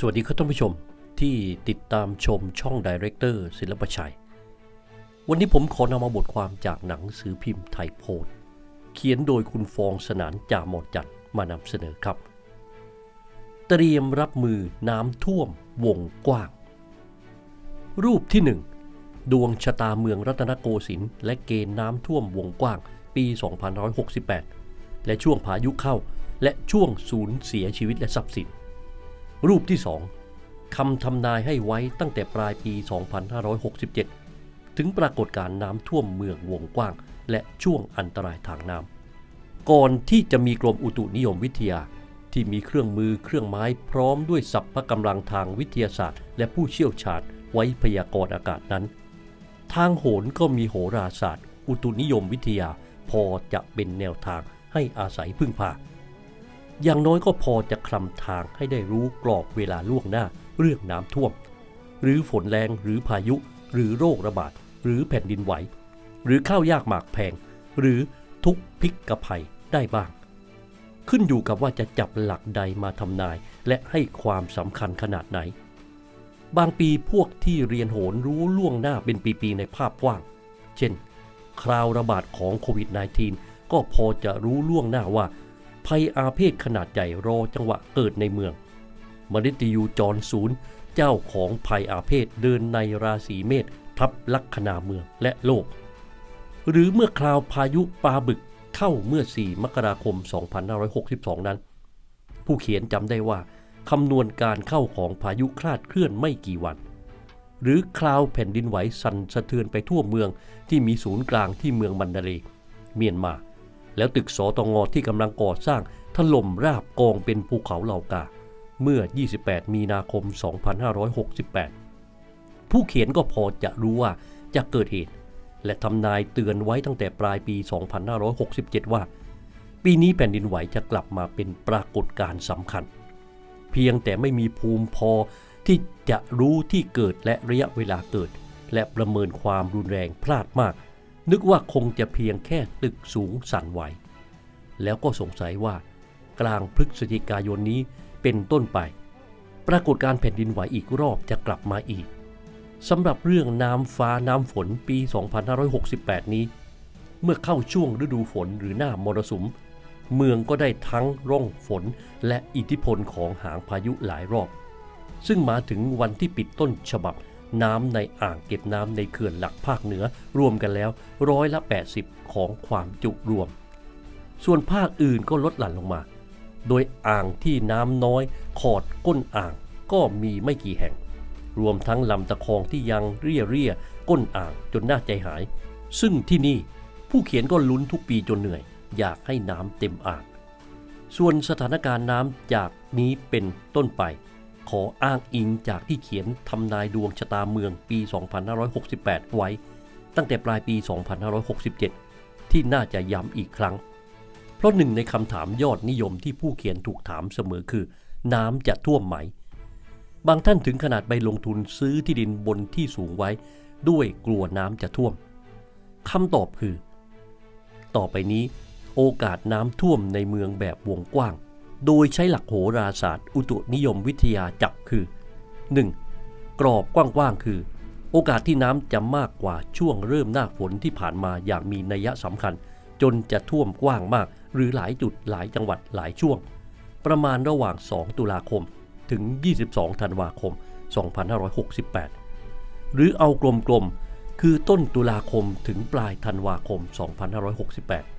สวัสดีครับท่านผู้ชมที่ติดตามชมช่องดีเรคเตอร์ศิลปชัย วันนี้ผมขอนำมาบทความจากหนังสือพิมพ์ไทยโพสต์เขียนโดยคุณฟองสนานจามอดจัดมานำเสนอครับ เตรียมรับมือน้ำท่วมวงกว้าง รูปที่ 1 ดวงชะตาเมืองรัตนโกสินทร์และเกณฑ์น้ำท่วมวงกว้างปี 2568 และช่วงพายุเข้าและช่วงสูญเสียชีวิตและทรัพย์สิน รูปที่ 2คำทำนายให้ไว้ตั้งแต่ปลายปี 2567 ถึงปรากฏการณ์น้ำท่วมเมืองวงกว้าง และช่วงอันตรายทางน้ำก่อนที่จะมีกรมอุตุนิยมวิทยาที่มีเครื่องมือเครื่องไม้พร้อมด้วยสัพพะกำลังทางวิทยาศาสตร์ และผู้เชี่ยวชาญไว้พยากรณ์อากาศนั้น ทางโหรก็มีโหราศาสตร์ อุตุนิยมวิทยา พอจะเป็นแนวทางให้อาศัยพึ่งพา อย่างน้อยก็พอจะคลำทางให้ได้รู้กรอบเวลาล่วงหน้าเรื่องน้ำท่วม หรือฝนแรงหรือพายุ หรือโรคระบาด หรือแผ่นดินไหว หรือข้าวยากหมากแพง หรือทุกพิกกภัยได้บ้าง ขึ้นอยู่กับว่าจะจับหลักใดมาทำนาย และให้ความสำคัญขนาดไหน บางปีพวกที่เรียนโหรรู้ล่วงหน้าเป็นปีๆในภาพกว้าง เช่น คราวระบาดของโควิด -19 ก็พอจะรู้ล่วงหน้าว่า ภัยอาเพศขนาดใหญ่รอจังหวะเกิดในเมือง มฤตยูจรศูนย์ เจ้าของภัยอาเพศเดินในราศีเมษทับลัคนาเมืองและโลก หรือเมื่อคราวพายุปลาบึกเข้าเมื่อ 4 มกราคม 2562 นั้น ผู้เขียนจำได้ว่าคำนวณการเข้าของพายุคลาดเคลื่อนไม่กี่วัน หรือคราวแผ่นดินไหวสั่นสะเทือนไปทั่วเมืองที่มีศูนย์กลางที่เมืองมันดาเลเมียนมา แล้วตึกสตงที่กำลังก่อสร้างถล่มราบกองเป็นภูเขาเหล่ากา เมื่อ 28 มีนาคม 2568 ผู้เขียนก็พอจะรู้ว่าจะเกิดเหตุ และทำนายเตือนไว้ตั้งแต่ปลายปี 2567 ว่า ปีนี้แผ่นดินไหวจะกลับมาเป็นปรากฏการณ์สำคัญ เพียงแต่ไม่มีภูมิพอที่จะรู้ที่เกิดและระยะเวลาเกิด และประเมินความรุนแรงพลาดมาก นึกว่าคงจะเพียงแค่ตึกสูงสั่นไหว แล้วก็สงสัยว่ากลางพฤศจิกายนนี้เป็นต้นไป ปรากฏการแผ่นดินไหวอีกรอบจะกลับมาอีกสำหรับเรื่องน้ำฟ้าน้ำฝนปี 2568 นี้ เมื่อเข้าช่วงฤดูฝนหรือหน้ามรสุม เมืองก็ได้ทั้งร่องฝนและอิทธิพลของหางพายุหลายรอบ ซึ่งมาถึงวันที่ปิดต้นฉบับ น้ำในอ่างเก็บน้ำในเขื่อนหลักภาคเหนือรวมกันแล้วร้อยละ 80 ของความจุรวม ส่วนภาคอื่นก็ลดหลั่นลงมา โดยอ่างที่น้ำน้อยขอดก้นอ่างก็มีไม่กี่แห่ง รวมทั้งลำตะคองที่ยังเรียเรียก้นอ่างจนน่าใจหาย ซึ่งที่นี่ผู้เขียนก็ลุ้นทุกปีจนเหนื่อย อยากให้น้ำเต็มอ่าง ส่วนสถานการณ์น้ำจากนี้เป็นต้นไป ขออ้างอิงจากที่เขียนทำนายดวงชะตาเมืองปี 2568 ไว้ ตั้งแต่ปลายปี 2567 ที่น่าจะย้ำอีกครั้ง เพราะหนึ่งในคำถามยอดนิยมที่ผู้เขียนถูกถามเสมอคือ น้ำจะท่วมไหม บางท่านถึงขนาดไปลงทุนซื้อที่ดินบนที่สูงไว้ ด้วยกลัวน้ำจะท่วมคำตอบคือ ต่อไปนี้โอกาสน้ำท่วมในเมืองแบบวงกว้าง โดยใช้หลักโหราศาสตร์ อุตุนิยมวิทยาจับคือ 1. กรอบกว้างๆคือ โอกาสที่น้ำจะมากกว่าช่วงเริ่มหน้าฝนที่ผ่านมาอย่างมีนัยสำคัญ จนจะท่วมกว้างมาก หรือหลายจุดหลายจังหวัดหลายช่วง ประมาณระหว่าง 2 ตุลาคม ถึง 22 ธันวาคม 2568 หรือเอากลมๆคือต้นตุลาคมถึงปลายธันวาคม 2568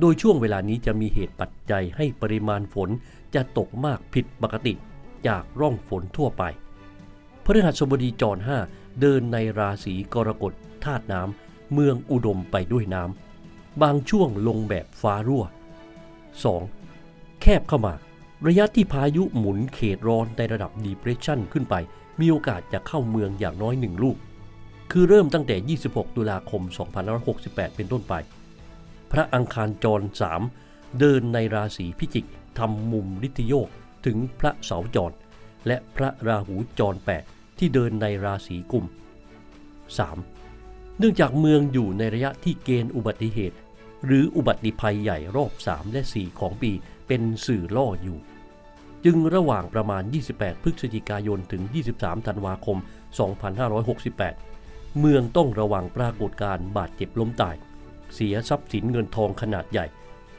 โดยช่วงเวลานี้จะมีเหตุปัจจัยให้ปริมาณฝนจะตกมากผิดปกติจากร่องฝนทั่วไป พฤหัสบดีจร5เดินในราศีกรกฎธาตุน้ำเมืองอุดมไปด้วยน้ำ บางช่วงลงแบบฟ้ารั่ว 2. แคบเข้ามา ระยะที่พายุหมุนเขตร้อนในระดับ depression ขึ้นไป มีโอกาสจะเข้าเมืองอย่างน้อยหนึ่งลูก คือเริ่มตั้งแต่ 26 ตุลาคม 2568 เป็นต้นไป พระอังคารจร 3 เดินในราศีพิจิกทำมุมฤทธิโยกถึงพระเสาจร และพระราหูจร 8 ที่เดินในราศีกุม 3. เนื่องจากเมืองอยู่ในระยะที่เกณฑ์อุบัติเหตุ หรืออุบัติภัยใหญ่รอบ 3 และ 4 ของปีเป็นสื่อล่ออยู่ จึงระหว่างประมาณ 28 พฤศจิกายนถึง 23 ธันวาคม 2568 เมืองต้องระวังปรากฏการณ์บาดเจ็บล้มตาย เสียทรัพย์สินเงินทองขนาดใหญ่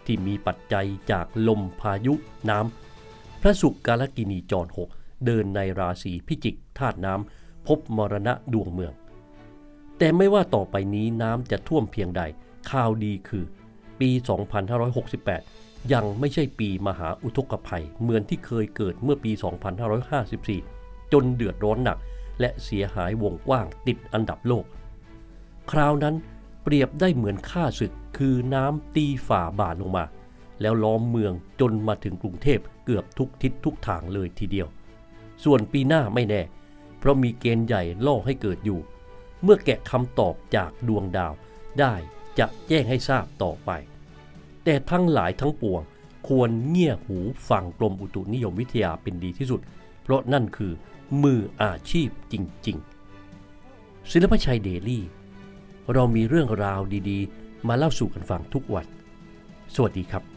ที่มีปัจจัยจากลมพายุน้ำ พระศุกร์กาลกินีจรหกเดินในราศีพิจิกธาตุน้ำ พบมรณะดวงเมือง แต่ไม่ว่าต่อไปนี้น้ำจะท่วมเพียงใดข่าวดีคือปี 2568 ยังไม่ใช่ปีมหาอุทกภัย เหมือนที่เคยเกิดเมื่อปี 2554 จนเดือดร้อนหนัก และเสียหายวงกว้างติดอันดับโลก คราวนั้น เปรียบได้เหมือนข้าศึกคือน้ำตีฝ่าบาทลงมา แล้วล้อมเมืองจนมาถึงกรุงเทพเกือบทุกทิศทุกทางเลยทีเดียว ส่วนปีหน้าไม่แน่ เพราะมีเกณฑ์ใหญ่ล่อให้เกิดอยู่ เมื่อแกะคำตอบจากดวงดาวได้จะแจ้งให้ทราบต่อไป แต่ทั้งหลายทั้งปวงควรเงี่ยหูฟังกรมอุตุนิยมวิทยาเป็นดีที่สุด เพราะนั่นคือมืออาชีพจริง ๆ ศิลปชัยเดลี่ เรามีเรื่องราวดีๆ มาเล่าสู่กันฟังทุกวัน สวัสดีครับ